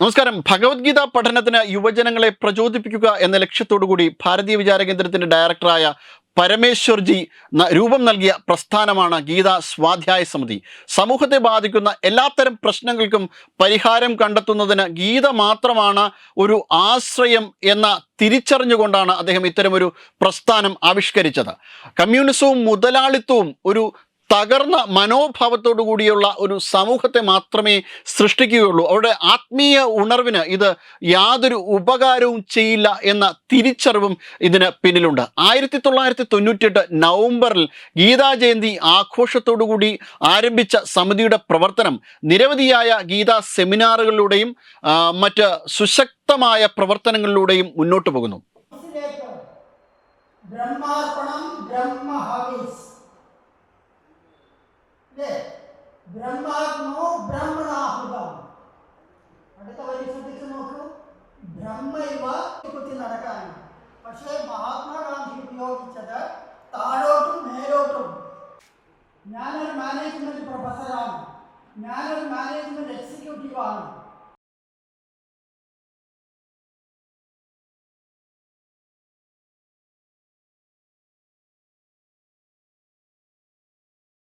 നമസ്കാരം. ഭഗവത്ഗീത പഠനത്തിന് യുവജനങ്ങളെ പ്രചോദിപ്പിക്കുക എന്ന ലക്ഷ്യത്തോടുകൂടി ഭാരതീയ വിചാര കേന്ദ്രത്തിന്റെ ഡയറക്ടറായ പരമേശ്വർജി രൂപം നൽകിയ പ്രസ്ഥാനമാണ് ഗീത സ്വാധ്യായ സമിതി. സമൂഹത്തെ ബാധിക്കുന്ന എല്ലാത്തരം പ്രശ്നങ്ങൾക്കും പരിഹാരം കണ്ടെത്തുന്നതിന് ഗീത മാത്രമാണ് ഒരു ആശ്രയം എന്ന തിരിച്ചറിഞ്ഞുകൊണ്ടാണ് അദ്ദേഹം ഇത്തരമൊരു പ്രസ്ഥാനം ആവിഷ്കരിച്ചത്. കമ്മ്യൂണിസവും മുതലാളിത്തവും ഒരു തകർന്ന മനോഭാവത്തോടു കൂടിയുള്ള ഒരു സമൂഹത്തെ മാത്രമേ സൃഷ്ടിക്കുകയുള്ളൂ. അവരുടെ ആത്മീയ ഉണർവിന് ഇത് യാതൊരു ഉപകാരവും ചെയ്യില്ല എന്ന തിരിച്ചറിവും ഇതിന് പിന്നിലുണ്ട്. ആയിരത്തി തൊള്ളായിരത്തി തൊണ്ണൂറ്റിയെട്ട് നവംബറിൽ ഗീതാ ജയന്തി ആഘോഷത്തോടു കൂടി ആരംഭിച്ച സമിതിയുടെ പ്രവർത്തനം നിരവധിയായ ഗീതാ സെമിനാറുകളിലൂടെയും മറ്റ് സുശക്തമായ പ്രവർത്തനങ്ങളിലൂടെയും മുന്നോട്ട് പോകുന്നു. ബ്രഹ്മാർപ്പണം ബ്രഹ്മഹവിസ്. ബ്രഹ്മാഗ്നോ ബ്രഹ്മണാഹുതം. അടുത്ത വരി ശ്രദ്ധിച്ചു നോക്കൂ. ബ്രഹ്മയുവ കുത്തി നടക്കാനാണ്. പക്ഷേ മഹാത്മാഗാന്ധി ഉപയോഗിച്ചത് താഴോട്ടും മേലോട്ടും. ഞാനൊരു മാനേജ്മെന്റ് പ്രൊഫസറാണ് ഞാനൊരു മാനേജ്മെന്റ് എക്സിക്യൂട്ടീവാണ്